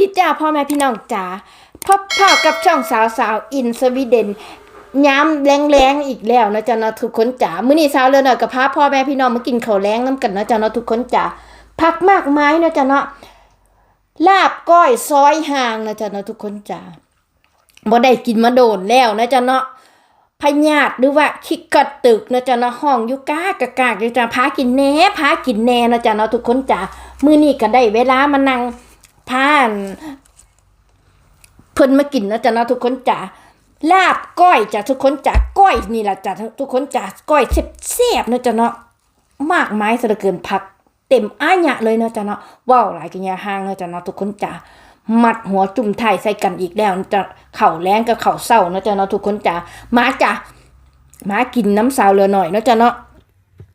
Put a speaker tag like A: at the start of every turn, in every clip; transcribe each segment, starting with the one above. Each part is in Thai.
A: ดีจ้าพ่อแม่พี่น้องจ๋าพบพ่อกับช่องสาวสาวอินสวีเดนย้ำแรงๆอีกแล้วนะจ๊ะเนาะทุกคนจ๋ามื้อนี้สาวเรือนหน่อยกับพาพ่อแม่พี่น้องมากินข้าวแรงน้ำกันนะจ๊ะเนาะทุกคนจ๋าผักมากมายนะจ๊ะเนาะลาบก้อยซอยห่างนะจ๊ะเนาะทุกคนจ๋าบ่ได้กินมาโดนแล้วนะจ๊ะเนาะพญาตหรือว่าคิกกัดตึกนะจ๊ะเนาะห้องยู่กากะกากจ้ะพากินแหน่พากินแหน่นะจ๊ะเนาะทุกคนจ๋ามื้อนี้ก็ได้เวลามานั่ง ผ่านเพิ่นมากินนะจ๊ะเนาะทุกคนจ๋าลาบก้อยจ้ะทุกคนจ๋าก้อยนี่แหละจ้ะทุกคนจ๋าก้อยแซ่บๆนะจ๊ะเนาะมากมายซะเดือเกินผัก เต็มอ้ายะเลยนะจ๊ะเนาะว้าวหลายกันยาห่างนะจ๊ะเนาะทุกคนจ๋ามัดหัวจุ่มไทยใส่กันอีกแล้วจะเข่าแรงกับเข่าเศร้านะจ๊ะเนาะทุกคนจ๋ามาจ้ะมากินน้ำสาวเรือหน่อยนะจ๊ะเนาะ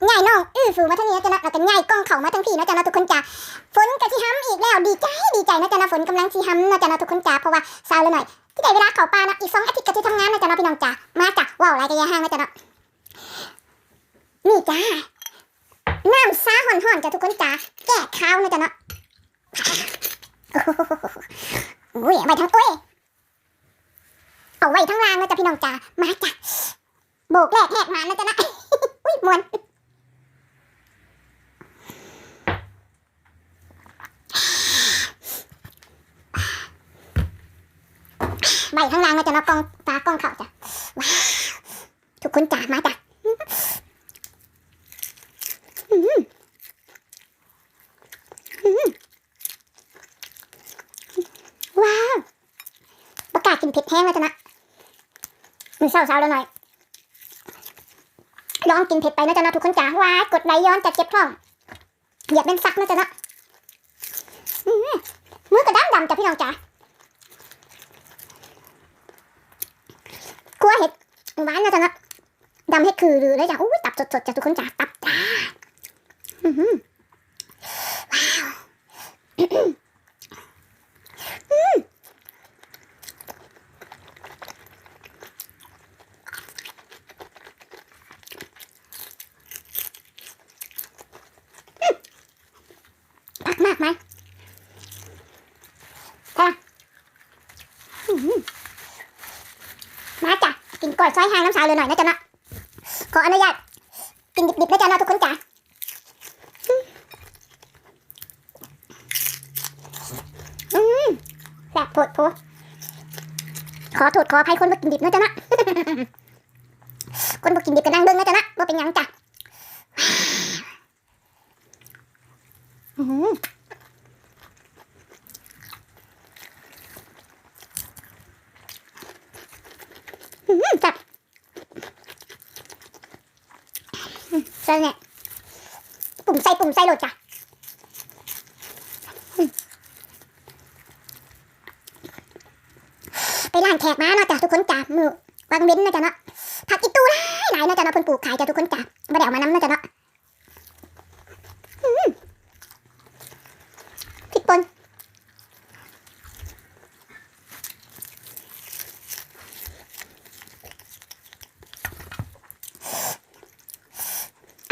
B: ง่ายน้องอื้อฝือมาทางนี้นะจ๊ะนะแล้วก็ง่ายกล้องเข่ามาทางพี่นะจ๊ะนะทุกคนจ้าฝนกับที่ห้ำอีกแล้วดีใจดีใจนะจ๊ะนะฝนกำลังที่ห้ำนะจ๊ะนะทุกคนจ้าเพราะว่าสาวเลยหน่อยที่ได้เวลาเข่าปลานะอีกสองอาทิตย์ก็ที่ทำงานนะจ๊ะนะพี่น้องจ้ามาจ้ะว้าวไรกันยาห้างนะจ๊ะนะนี่จ้าน้ำซาห่อนๆจ้ะทุกคนจ้าแก้ข้าวนะจ๊ะนะอุ้ยอาไว้ทั้งอุ้ยเอาไว้ทั้งรางนะจ๊ะพี่น้องจ้ามาจ้ะโบกแรกแหกมานะจ๊ะนะอุ้ยมวน ใบข้างล่างนะจ๊ะเนากองตากองเขาจ้ะว้าวทุกคนจ๋ามาจ้ะว้าวประกาศกินเผ็ดแห้งแล้วจ้ะนะมันเศร้าๆแล้วหน่อยลองกินเผ็ดไปนะจ๊ะนะทุกคนจ๋าว้ายกดไลค์ย้อนจะเจ็บท้องเหยียบเป็นซักนะจ๊ะนะมือกระดำดำจ้ะพี่น้องจ๋า คั่วเหวานนะจ๊ะนะดำเห็ดคือหรือเลยจ้ะอุ้ยตับสดๆจ้ะทุกคนจ้ะตับจ้าว้าวผักมากไหมค่ะอื้อหือ มาจ้ะ กินกล้อยซอยหางน้ำสาวเลยหน่อยนะจ๊ะนะขออนุญาตกินดิบๆนะจ๊ะนะทุกคนจ้ะอืมแซ่บโผดโผขอโทษขออภัยคนบ่กินดิบนะจ๊ะนะคนบ่กินดิบก็นั่งเบิ่งนะจ๊ะนะว่าเป็นหยังจ้ะอืมอืมจับอืมใส่เนี่ยปุ่มใส่ปุ่มใส่โหลดจ้ะอืม ไปร้านแขกมาเนาะจ้ะทุกคนจ้ะมือวางเว้นนะจ๊ะเนาะผักอีตู้หลายหลายๆนะจ๊ะเนาะเพิ่นปลูกขายจ้ะทุกคนจ้ะไม่ได้เอามานำนะจ๊ะเนาะพริกป่น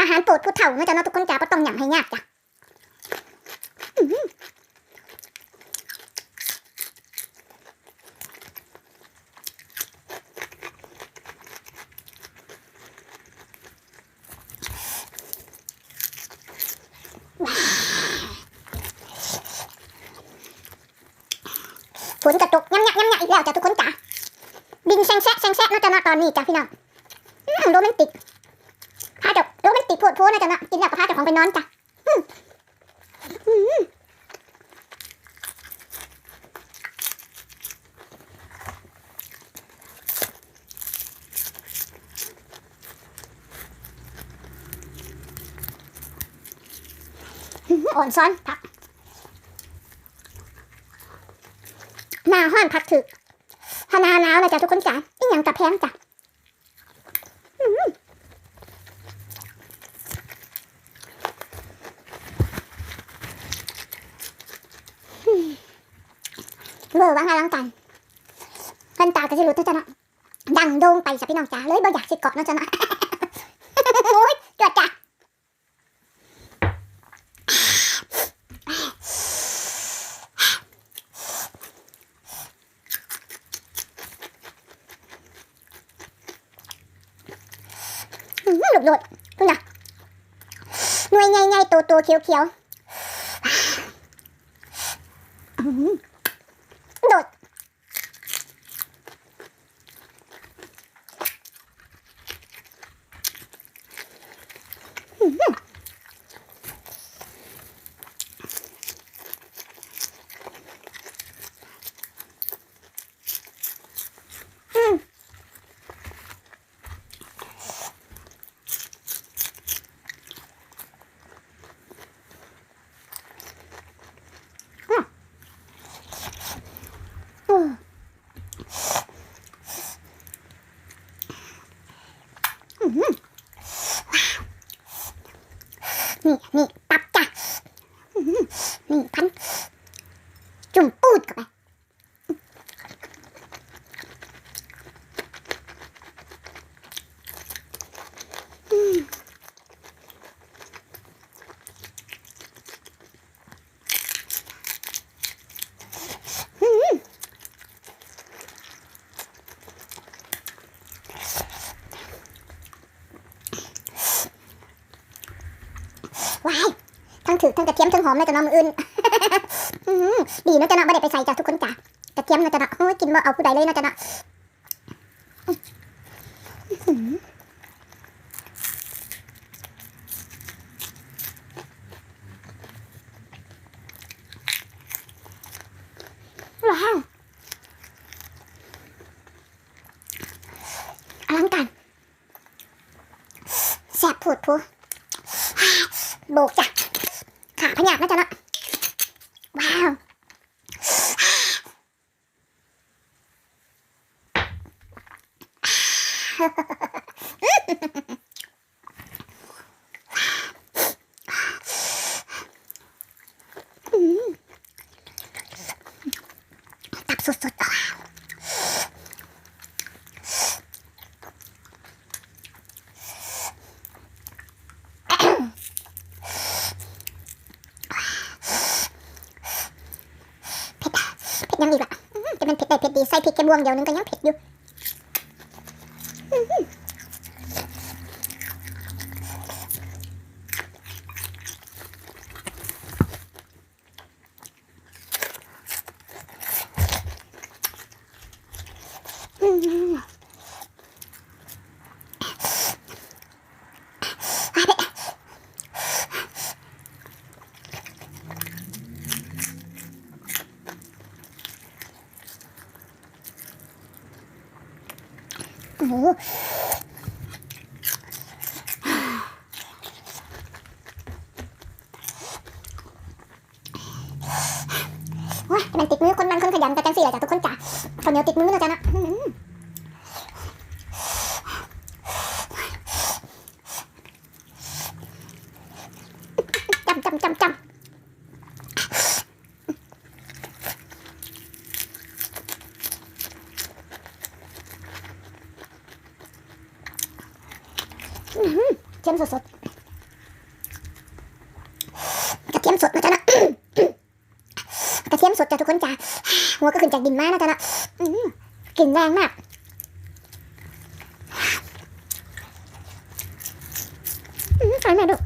B: อาหารโปรดผู้เฒ่านะจ๊ะเนาะทุกคนจ้ะบ่ต้องหยังให้ยากจ้ะ ฝนกระตกย้ำๆย้ำๆอีกแล้วจ้ะทุกคนจ้ะดินแซงแซะแซงแซะเนาจะนาะตอนนี้จ้ะพี่น้องโรแมนติกพาจ้าโรแมนติกโพดโพนะจ๊ะนะกินแล้วก็พาเจ้าของไปนอนจ้ะอ่อนซ้อนผัก หน้าห้อนผักถึกถ้านาหนาวนะจ๊ะทุกคนจ๋าอีหยังกับแพงจ้ะเบอร์ว่างไงลังกันกันตากระสิรุดเนาะจ๊ะเนาะดังโด่งไปจ้ะพี่น้องจ๋าเลยบ่อยากสิเกาะเนาะจ๊ะเนาะโอ้ยจวดจ้ะ โลดพุ่นน่ะหน่วยใหญ่ๆโตๆเขียวๆอื้อหือโดดนี่นี่ตับจ้ะอื้อหือนี่พัน จุ่มปูดเข้าไปว้ายทั้งถือทั้งกระเทียมทั้งหอมเลยจะน้องมืออื่น ดีเนาะจะเนาะไม่ได้ไปใส่จ้ะทุกคนจ้ะกระเทียมเนาะจะเนาะโอ้ยกินบ่เอาผู้ใดเลยเนาะจะเนาะว้าวอลังการแซ่บพูดพูโบกจ้ะขาพยาบนะจ๊ะเนาะว้าว ตับสุดๆว้าวเผ็ดอะเผ็ดยังอีกอะอื้อจะเป็นเผ็ดได้เผ็ดดี ใส่พริกแค่บวงเดียวนึงก็ยังเผ็ดอยู่อื้อหืออื้อหืออะเผ็ดอะโอ้โหว้ามันติดมือคนมันคนขยันแต่จังสี่แหละจ้ะทุกคนจ้ะข้าวเหนียวติดมือนะจ๊ะนะจำจำจำจำอื้อ มสดสดกระเทียมสดนะจ๊ะนะกระเทียมสดจ้ะทุกคนจ้ะหัวก็ขึ้นจากดินมานะจ๊ะนะกลิ่นแรงมากอร่อหือใส่แม่ดูก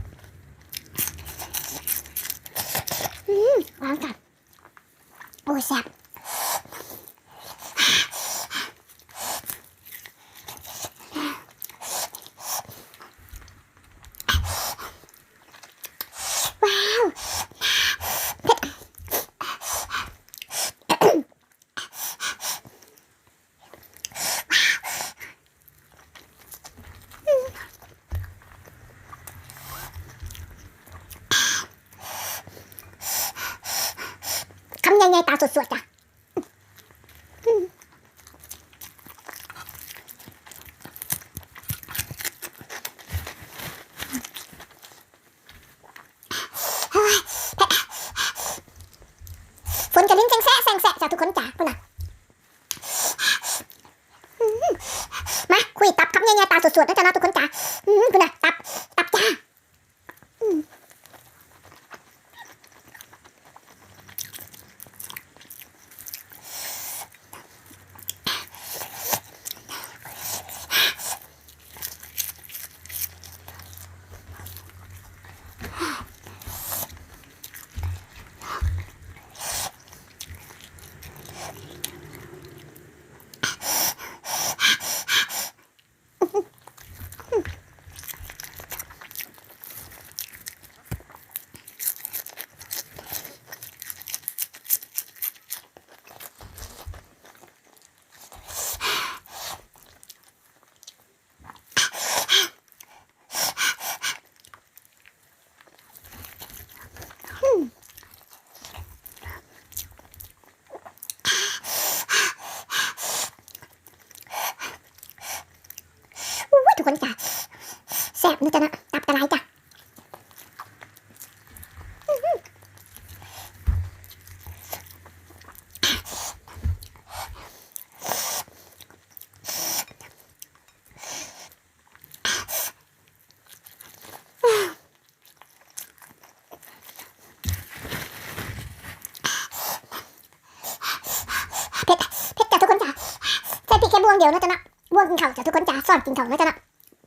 B: เดียวนะจ๊ะนาะบ้วงกินเข่าจะทุกคนจ้าสอนกินเข่านะจ๊ะนาะ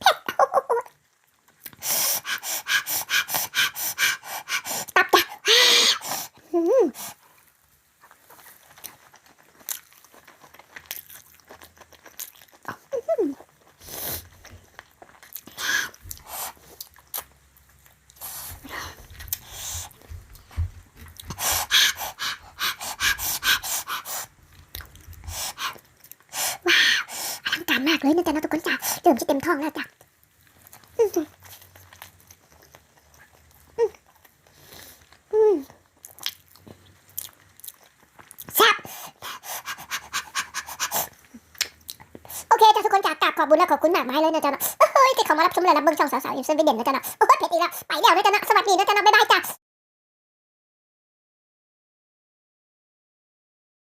B: เผ็ดตับจ้ะอืมอลังการมากเลยนะจ๊ะเนาะทุกคนจ้า เริ่มจะเต็มท้องแล้วจ้ะอืมอืมอืมแซ่บโอเคจ้ะทุกคนจ้ากราบขอบคุณและขอบคุณมากมายเลยนะจ๊ะเนาะเฮ้ยที่เขามารับชมและรับเบิ่งช่องสาวๆอินสตาแกรมนะจ๊ะเนาะโอ้ยเผ็ดอีกแล้วไปแล้วนะจ๊ะเนาะสวัสดีนะจ๊ะเนาะบ๊ายบายจ้ะ